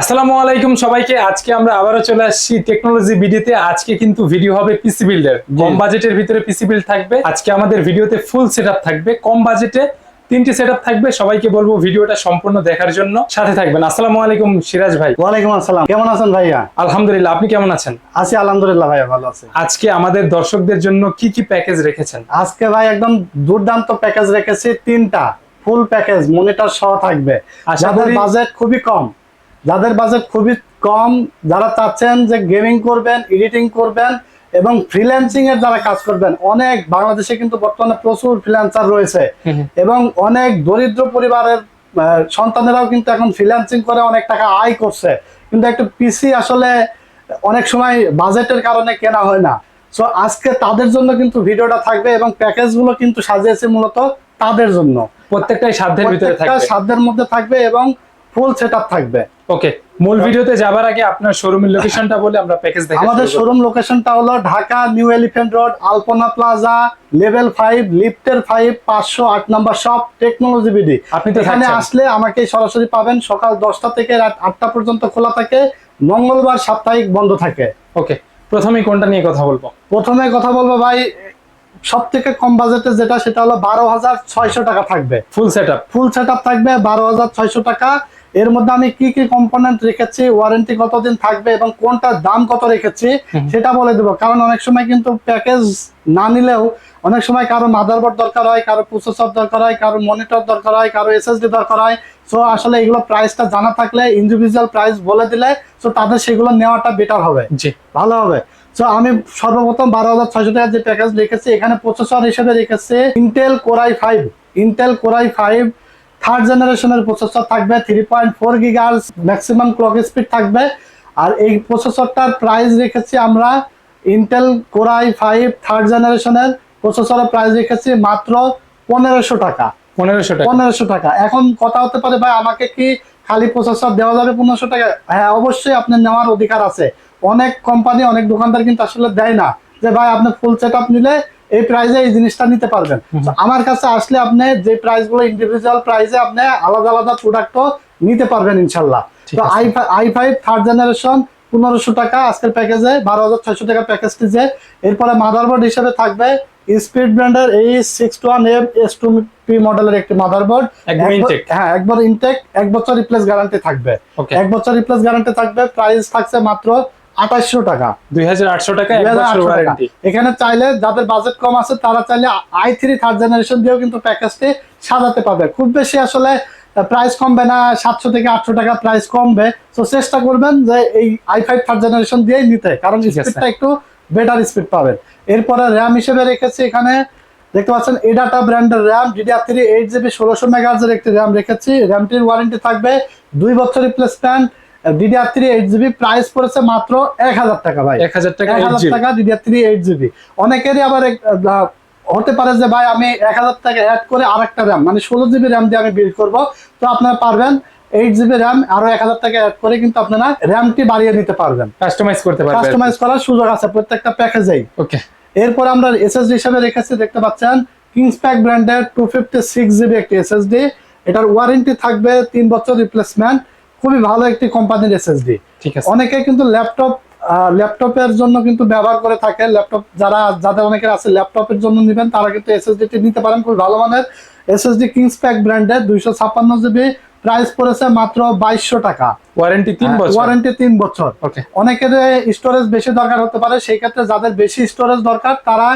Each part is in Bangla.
আসসালামু আলাইকুম সবাইকে। আজকে আমরা আবারও চলে আসছি টেকনোলজি ভিডিওতে। আজকে কিন্তু ভিডিও হবে পিসি বিল্ডের কম বাজেটের ভিতরে পিসি বিল্ড থাকবে। আজকে আমাদের ভিডিওতে ফুল সেটআপ থাকবে। কম বাজেটে তিনটি সেটআপ থাকবে। সবাইকে বলব ভিডিওটা সম্পূর্ণ দেখার জন্য সাথে থাকবেন। আসসালামু আলাইকুম সিরাজ ভাই। ওয়ালাইকুম আসসালাম। কেমন আছেন ভাইয়া? আলহামদুলিল্লাহ আপনি কেমন আছেন? আছি আলহামদুলিল্লাহ ভাইয়া ভালো আছে। আজকে আমাদের দর্শকদের জন্য কি কি প্যাকেজ রেখেছেন? আজকে ভাই একদম দুর্দান্ত প্যাকেজ রেখেছি তিনটা। ফুল প্যাকেজ মনিটর সহ থাকবে। যাদের বাজেট খুবই কম। যাদের বাজেট খুবই কম যারা চাচ্ছেন যে গেমিং করবেন এডিটিং করবেন এবং ফ্রিল্যান্সিং এর যারা কাজ করবেন অনেক বাংলাদেশে কিন্তু বর্তমানে প্রচুর ফ্রিল্যান্সার রয়েছে এবং অনেক দরিদ্র পরিবারের সন্তানেরাও কিন্তু এখন ফ্রিল্যান্সিং করে অনেক টাকা আয় করছে। কিন্তু একটা পিসি আসলে অনেক সময় বাজেটের কারণে কেনা হয় না। সো আজকে তাদের জন্য কিন্তু ভিডিওটা থাকবে এবং প্যাকেজগুলো কিন্তু সাজিয়েছে মূলত তাদের জন্য। প্রত্যেকটাই সাধ্যের ভিতরে থাকবে। সাধ্যের মধ্যে থাকবে এবং ফুল সেট থাকবে। ওকে মূল ভিডিওতে যাবার আগে আপনার শোরুমের লোকেশনটা বলে আমরা প্যাকেজ দেখে আমাদের। শোরুম লোকেশনটা হলো Dhaka new elephant road Alpana plaza level five লিফটের ফাইভ পাঁচশো আট নাম্বার শপ টেকনোলজি বিডি আপনি তো এখানে আসলে আমাকে সরাসরি পাবেন সকাল দশটা থেকে রাত আটটা পর্যন্ত খোলা থাকে মঙ্গলবার সাপ্তাহিক বন্ধ থাকে। ওকে প্রথমেই কোনটা নিয়ে কথা বলব? প্রথমে কথা বলব ভাই সব থেকে কম বাজেটে যেটা সেটা হলো বারো হাজার ছয়শো টাকা থাকবে। ফুল সেটআপ ফুল সেট থাকবে বারো হাজার ছয়শো টাকা এর মধ্যে আমি কি কি কম্পোনেন্ট রেখেছি ওয়ারেন্টি কতদিন থাকবে এবং কোনটার দাম কত রেখেছি সেটা বলে দেবো। কারণ অনেক সময় কিন্তু প্যাকেজ না নিলেও অনেক সময় কারও মাদারবোর্ড দরকার হয় কারও প্রসেসর দরকার হয় কারও মনিটর দরকার হয় কারও এসএসডি দরকার হয়। সো আসলে এগুলো প্রাইসটা জানা থাকলে ইন্ডিভিজুয়াল প্রাইস বলে দিলে সো তাদের সেগুলো নেওয়াটা বেটার হবে। জি। ভালো হবে। তো আমি সর্বপ্রথম বারো হাজার ছয়শো টাকার যে প্যাকেজ রেখেছি এখানে প্রসেসর হিসেবে রেখেছে Intel core i five Intel core i five third জেনারেশনের প্রসেসর থাকবে three point four gigahertz maximum clock speed থাকবে। আর এই প্রসেসরটার প্রাইস রেখেছি আমরা ইন্টেল কোরাই ফাইভ থার্ড জেনারেশনের প্রসেসরের প্রাইস রেখেছি মাত্র পনেরোশো টাকা। পনেরোশো টাকা। পনেরোশো টাকা। এখন কথা হতে পারে ভাই আমাকে কি খালি প্রসেসর দেওয়া যাবে পনেরোশো টাকা? হ্যাঁ অবশ্যই আপনার নেওয়ার অধিকার আছে। অনেক কোম্পানি অনেক দোকানদার কিন্তু আসলে দেয় না। যে ভাই আপনি ফুল সেট নিলে এই প্রাইজে এই জিনিসটা নিতে পারবেন। আমার কাছে আসলে আপনি যে প্রাইসগুলো ইন্ডিভিজুয়াল প্রাইসে আপনি আলাদা আলাদা প্রোডাক্টও নিতে পারবেন ইনশাল্লাহ। তো I I five third generation পনেরোশো টাকা আজকের প্যাকেজে বারো হাজার ছয়শো টাকা প্যাকেজটি যে। এরপরে মাদারবোর্ড হিসেবে থাকবে স্পিড ব্র্যান্ডের এই six two one F S two P মডেলের একটি মাদারবোর্ড হ্যাঁ একবার ইনটেক এক বছর রিপ্লেস গ্যারান্টি থাকবে। এক বছর রিপ্লেস গ্যারান্টি থাকবে প্রাইস থাকছে মাত্র আঠাশশো টাকা। দুই হাজার আটশো টাকা এক 2800 বছর টাকা। ওয়ারেন্টি এখানে চাইলে যাদের বাজেট কম আছে তারা চাইলে আই থ্রি থার্ড জেনারেশন দিয়েও কিন্তু প্যাকেজটি সাজাতে পারবে। খুব বেশি আসলে প্রাইস কমবে না সাতশো থেকে আটশো টাকা প্রাইস কমবে। তো চেষ্টা করবেন যে এই আই ফাইভ থার্ড জেনারেশন দিয়েই নিতে কারণ স্পিডটা একটু বেটার স্পিড পাবেন। এরপরে র্যাম হিসেবে রেখেছি এখানে দেখতে পাচ্ছেন এডাটা ব্র্যান্ডের RAM DDR three eight GB ষোলোশো মেগাহার্জের একটি র্যাম রেখেছি। র্যামটির ওয়ারেন্টি থাকবে দুই বছর replacement DDR three eight GB price পড়েছে মাত্র এক হাজার টাকা ভাই। এক হাজার টাকা এক হাজার টাকা ডিডিআর থ্রি এইট জিবি অনেকেরই আবার হতে পারে যে ভাই আমি এক হাজার টাকা অ্যাড করে আরেকটা র্যাম মানে ষোলো জিবি র্যাম দিয়ে আমি বিল্ড করব। তো আপনারা পারবেন এইট জিবি র্যাম আরও এক হাজার টাকা অ্যাড করে কিন্তু আপনারা র্যামটি বাড়িয়ে নিতে পারবেন। কাস্টমাইজ করতে পারবে কাস্টমাইজ করার সুযোগ আছে প্রত্যেকটা প্যাকেজেই ওকে এরপর আমরা এসএসডি হিসেবে রেখেছি দেখতে পাচ্ছেন কিংস প্যাক ব্র্যান্ডের টু ফিফটি সিক্স জিবি একটি এসএসডি এটার ওয়ারেন্টি থাকবে তিন বছর রিপ্লেসমেন্ট খুবই ভালো একটি কোম্পানির এসএসডি ঠিক আছে। অনেকে কিন্তু ল্যাপটপ ল্যাপটপের জন্য কিন্তু ব্যবহার করে থাকে। ল্যাপটপ যারা যাদের অনেকের আছে ল্যাপটপের জন্য নেবেন তারা কিন্তু এসএসডি টি নিতে পারেন খুব ভালো মানের। এসএসডি কিংস প্যাক ব্র্যান্ডের দুইশো ছাপ্পান্ন জিবি। প্রাইস পড়েছে মাত্র বাইশশো টাকা। ওয়ারেন্টি তিন বছর। ওয়ারেন্টি তিন বছর। অনেকের স্টোরেজ বেশি দরকার হতে পারে সেই ক্ষেত্রে যাদের বেশি স্টোরেজ দরকার তারা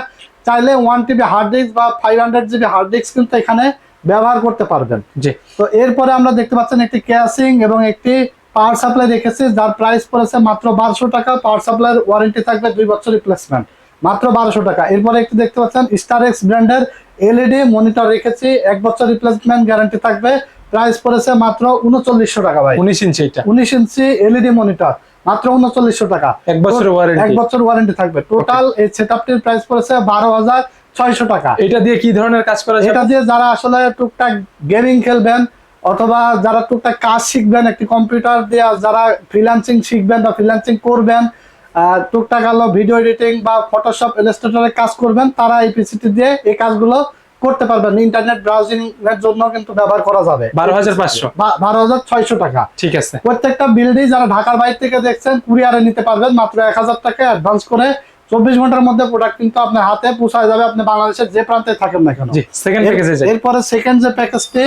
চাইলে ওয়ান টিবি হার্ড ডিস্ক বা five hundred GB hard disk কিন্তু এখানে ব্যবহার করতে পারবেন। জি। তো এরপরে আমরা দেখতে পাচ্ছেন একটি ক্যাসিং এবং একটি পাওয়ার সাপ্লাই রেখেছি যার প্রাইস পড়েছে মাত্র বারোশো টাকা। পাওয়ার সাপ্লাইয়ের ওয়ারেন্টি থাকবে দুই বছর রিপ্লেসমেন্ট মাত্র বারোশো টাকা। এরপরে একটি দেখতে পাচ্ছেন স্টার এক্স ব্র্যান্ডের এলইডি মনিটর রেখেছি এক বছর রিপ্লেসমেন্ট গ্যারান্টি থাকবে। প্রাইস পড়েছে মাত্র উনচল্লিশশো টাকা ভাই। উনিশ ইঞ্চি এটা। উনিশ ইঞ্চি এলইডি মনিটর মাত্র উনচল্লিশশো টাকা। এক বছরের এক বছর ওয়ারেন্টি থাকবে। টোটাল এই সেটআপটির প্রাইস পড়েছে বারো হাজার ছয়শো টাকা। এটা দিয়ে কি ধরনের কাজ করা এটা দিয়ে যারা আসলে টুকটাক গেমিং খেলবেন অথবা যারা টুকটাক কাজ শিখবেন একটি কম্পিউটার দিয়ে যারা ফ্রিল্যান্সিং শিখবেন বা ফ্রিল্যান্সিং করবেন টুকটাক আলো ভিডিও এডিটিং বা ফটোশপ ইলাস্ট্রেটরের কাজ করবেন তারা এই পিসিটি দিয়ে এই কাজগুলো করতে পারবেন। ইন্টারনেট ব্রাউজিং এর জন্য কিন্তু ব্যবহার করা যাবে। বারো হাজার পাঁচশো। বারো হাজার ছয়শো টাকা। ঠিক আছে। প্রত্যেকটা বিল্ডিং যারা ঢাকার বাইরে থেকে দেখছেন কুরিয়ারে নিতে পারবেন মাত্র এক হাজার টাকা অ্যাডভান্স করে চব্বিশ ঘণ্টার মধ্যে প্রোডাক্ট কিন্তু আপনার হাতে পৌঁছায় যাবে আপনি বাংলাদেশের যে প্রান্তে থাকেন না কেন। এরপরে সেকেন্ড যে প্যাকেজটি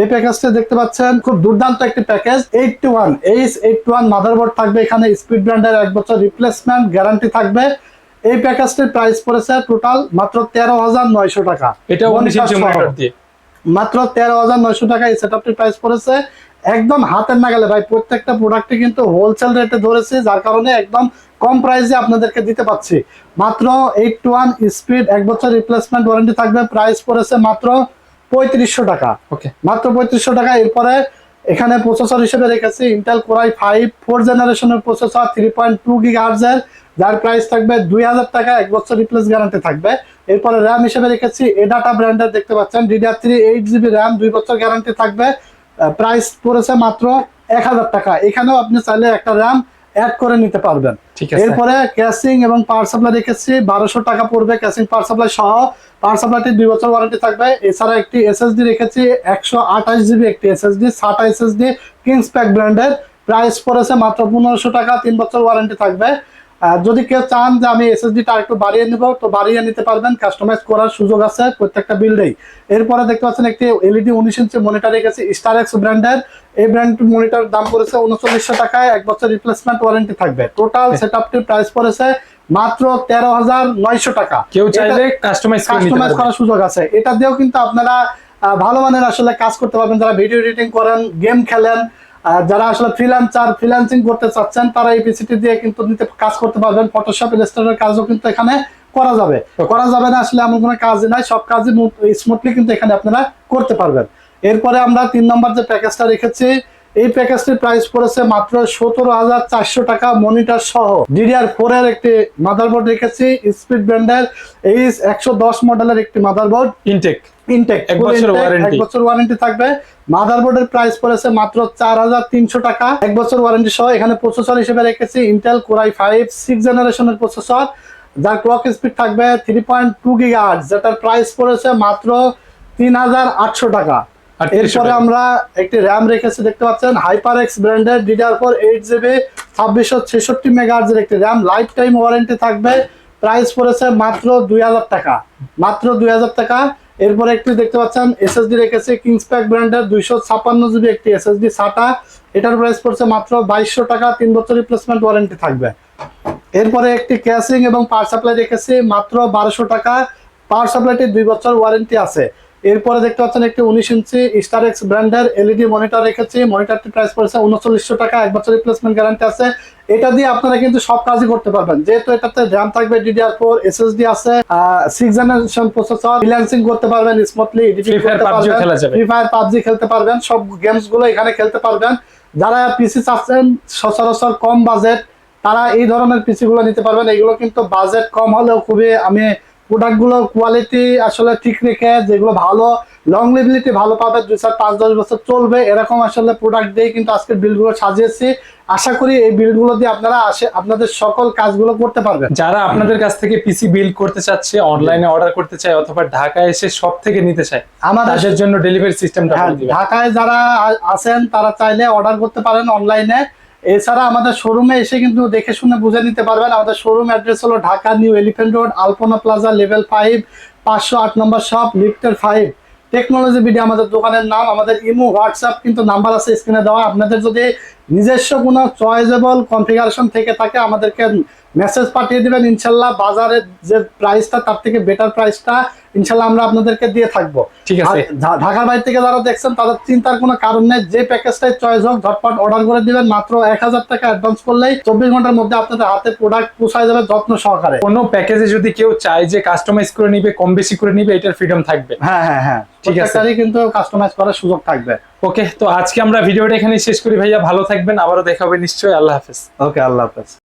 এই প্যাকেজটি দেখতে পাচ্ছেন খুব দুর্দান্ত একটি package eight two one H eight two one motherboard থাকবে এখানে স্পিড ব্র্যান্ডের এক বছর রিপ্লেসমেন্ট গ্যারান্টি থাকবে। এই প্যাকেজটির প্রাইস পড়েছে টোটাল মাত্র তেরো হাজার নয়শো টাকা। এটা মাত্র তেরো হাজার নয়শো টাকা এই সেটআপটির প্রাইস পড়েছে। একদম হাতের নাগালে ভাই প্রত্যেকটা প্রোডাক্টে কিন্তু হোলসেল রেটে ধরেছে যার কারণে একদম কম প্রাইসে আপনাদেরকে দিতে পাচ্ছি। মাত্র এইট টু ওয়ান স্পিড এক বছর রিপ্লেসমেন্ট ওয়ারেন্টি থাকবে প্রাইস পড়েছে মাত্র পঁয়ত্রিশশো টাকা। ওকে মাত্র পঁয়ত্রিশশো টাকা এরপরে এখানে প্রসেসর হিসেবে রেখেছি Intel core i five four জেনারেশনের processor three point two gig আর্জের যার প্রাইস থাকবে দুই হাজার টাকা এক বছর রিপ্লেস গ্যারান্টি থাকবে। এরপরে র্যাম হিসেবে রেখেছি এডাটা ব্র্যান্ডের দেখতে পাচ্ছেন DDR three eight GB RAM দুই বছর গ্যারান্টি থাকবে। প্রাইস পড়েছে মাত্র এক হাজার টাকা। এখানেও আপনি চাইলে একটা র্যাম অ্যাড করে নিতে পারবেন। ঠিক আছে। এরপরে ক্যাসিং এবং পাওয়ার সাপ্লাই রেখেছি বারোশো টাকা পড়বে ক্যাসিং পাওয়ার সাপ্লাই সহ। পাওয়ার সাপ্লাইটি দুই বছর ওয়ারেন্টি থাকবে। এছাড়া একটি এসএসডি রেখেছি একশো আঠাশ জিবি একটি SSD SATA SSD Kings pack ব্র্যান্ডের প্রাইস পড়েছে মাত্র পনেরোশো টাকা তিন বছর ওয়ারেন্টি থাকবে। যদি কেউ চান যে আমি এসএসডিটা একটু বাড়িয়ে নিব তো বাড়িয়ে নিতে পারবেন কাস্টমাইজ করার সুযোগ আছে প্রত্যেকটা বিল্ডেই এরপরে দেখতে পাচ্ছেন একটি এলইডি উনিশ ইঞ্চি মনিটর রেখেছি স্টার এক্স ব্র্যান্ডের এই ব্র্যান্ড মনিটর দাম পড়েছে উনচল্লিশশো টাকায় এক বছর রিপ্লেসমেন্ট ওয়ারেন্টি থাকবে। টোটাল সেটআপটির প্রাইস পড়েছে মাত্র তেরো হাজার নয়শো টাকা। কেউ চাইলে কাস্টমাইজ কাস্টমাইজ করার সুযোগ আছে। এটা দিয়েও কিন্তু আপনারা ভালো মানের আসলে কাজ করতে পারবেন। যারা ভিডিও এডিটিং করেন গেম খেলেন যারা আসলে ফ্রিলান্সার ফ্রিল্যান্সিং করতে চাচ্ছেন তারা এই পিসিটি দিয়ে কিন্তু নিতে কাজ করতে পারবেন। ফটোশপ ইলাস্ট্রেটর কাজও কিন্তু এখানে করা যাবে। করা যাবে না আসলে এমন কোনো কাজ নাই। সব কাজই স্মুথলি কিন্তু এখানে আপনারা করতে পারবেন। এরপরে আমরা তিন নম্বর যে প্যাকেজটা রেখেছি এই প্যাকেজটির প্রাইস পড়েছে মাত্র সতেরো হাজার চারশো টাকা মনিটর সহ। ডিডিআর ফোর এর একটি মাদারবোর্ড রেখেছি স্পিড ব্র্যান্ডের এই একশো দশ মডেলের একটি মাদারবোর্ড ইনটেক ইনটেক এক বছর warranty। এক বছর ওয়ারেন্টি থাকবে। মাদারবোর্ডের প্রাইস পড়েছে মাত্র চার হাজার তিনশো টাকা। এক বছর ওয়ারেন্টি সহ এখানে প্রসেসর হিসেবে রেখেছি Intel core i five six জেনারেশনের প্রসেসর যার ক্লক স্পিড থাকবে থ্রি পয়েন্ট টু যেটার প্রাইস পড়েছে মাত্র তিন হাজার আটশো টাকা। এরপরে আমরা একটি র্যাম রেখেছি দেখতে পাচ্ছেন? হাইপার এক্স ব্র্যান্ডের ডিডিআর ফোর এইট জিবি ছাব্বিশশো ছেষট্টি মেগাহার্জের একটি র্যাম লাইফ টাইম ওয়ারেন্টি থাকবে। প্রাইস পড়েছে মাত্র দুই হাজার টাকা। মাত্র দুই হাজার টাকা। এরপরে একটি দেখতে পাচ্ছেন এসএসডি রেখেছি কিংস প্যাক ব্র্যান্ডের দুইশো ছাপ্পান্ন জিবি একটি এসএসডি সাটা এটার প্রাইস পড়ছে মাত্র বাইশশো টাকা তিন বছর রিপ্লেসমেন্ট ওয়ারেন্টি থাকবে। এরপরে একটি ক্যাশিং এবং পাওয়ার সাপ্লাই রেখেছি মাত্র বারোশো টাকা। পাওয়ার সাপ্লাইটি দুই বছর ওয়ারেন্টি আছে। এরপরে দেখতে পাচ্ছেন একটি উনিশ ইঞ্চি স্টার এক্স ব্র্যান্ডের এলইডি মনিটর রেখেছি। মনিটরটি প্রাইস পড়েছে উনচল্লিশশো টাকা এক বছর রিপ্লেসমেন্ট গ্যারান্টি আছে। এটা দিয়ে আপনারা কিন্তু সব কাজই করতে পারবেন। যেহেতু এটাতে র্যাম থাকবে ডিডিআর ফোর এসএসডি আছে সিক্স জেনারেশন প্রসেসর ফ্রিল্যান্সিং করতে পারবেন স্মুথলি। ফ্রি ফায়ার পাবজি খেলতে পারবেন সব গেমসগুলো এখানে খেলতে পারবেন। যারা পিসি চাচ্ছেন সচরাচর কম বাজেট তারা এই ধরনের পিসি গুলো নিতে পারবেন। এগুলো কিন্তু বাজেট কম হলেও খুবই আমি প্রোডাক্টগুলো কোয়ালিটি আসলে ঠিক রেখে যেগুলো ভালো লং লিবিলিটি ভালো পাবে দুই চার পাঁচ দশ বছর চলবে এরকম আসলে প্রোডাক্ট দিয়ে কিন্তু আজকের বিলগুলো সাজিয়েছি। আশা করি এই বিলগুলো দিয়ে আপনারা আসে আপনাদের সকল কাজগুলো করতে পারবেন। যারা আপনাদের কাছ থেকে পিসি বিল করতে চাচ্ছে অনলাইনে অর্ডার করতে চায় অথবা ঢাকায় এসে সব থেকে নিতে চায় আমাদের জন্য ডেলিভারি সিস্টেমটা হ্যাঁ, ঢাকায় যারা আছেন তারা চাইলে অর্ডার করতে পারেন অনলাইনে এছাড়া আমাদের শোরুমে এসে কিন্তু দেখে শুনে বুঝে নিতে পারবেন। আমাদের শোরুম অ্যাড্রেস হলো Dhaka new elephant road, Alpana plaza level five পাঁচশো আট নম্বর শপ লিফটের ফাইভ টেকনোলজি বিডি আমাদের দোকানের নাম, আমাদের ইমো হোয়াটসঅ্যাপ কিন্তু নাম্বার আছে স্ক্রিনে দেওয়া। আপনাদের যদি নিজস্ব কোনো চয়েজেবল কনফিগারেশন থেকে থাকে আমাদেরকে মেসেজ পাঠিয়ে দিবেন ইনশাল্লাহ বাজারের যে প্রাইসটা তার থেকে বেটার প্রাইসটা ইনশাল্লাহ আমরা আপনাদেরকে দিয়ে থাকব। ঠিক আছে। ঢাকার বাইরে থেকে যারা দেখছেন তাদের চিন্তার কোনো কারণ নেই যে প্যাকেজটাই চয়েস হোক ঝটপট অর্ডার করে দিবেন মাত্র এক হাজার টাকা অ্যাডভান্স করলেই চব্বিশ ঘণ্টার মধ্যে আপনাদের হাতে প্রোডাক্ট পৌঁছায় যাবে যত্ন সহকারে। কোনো প্যাকেজে যদি কেউ চায় যে কাস্টমাইজ করে নিবে কম বেশি করে নিবে এটার ফ্রিডম থাকবে। হ্যাঁ হ্যাঁ হ্যাঁ। ঠিক আছে। কিন্তু কাস্টমাইজ করার সুযোগ থাকবে। ওকে তো আজকে আমরা ভিডিওটা এখানে শেষ করি ভাইয়া। ভালো থাকবেন, আবারও দেখা হবে নিশ্চয়ই। আল্লাহ হাফেজ। ওকে আল্লাহ হাফেজ।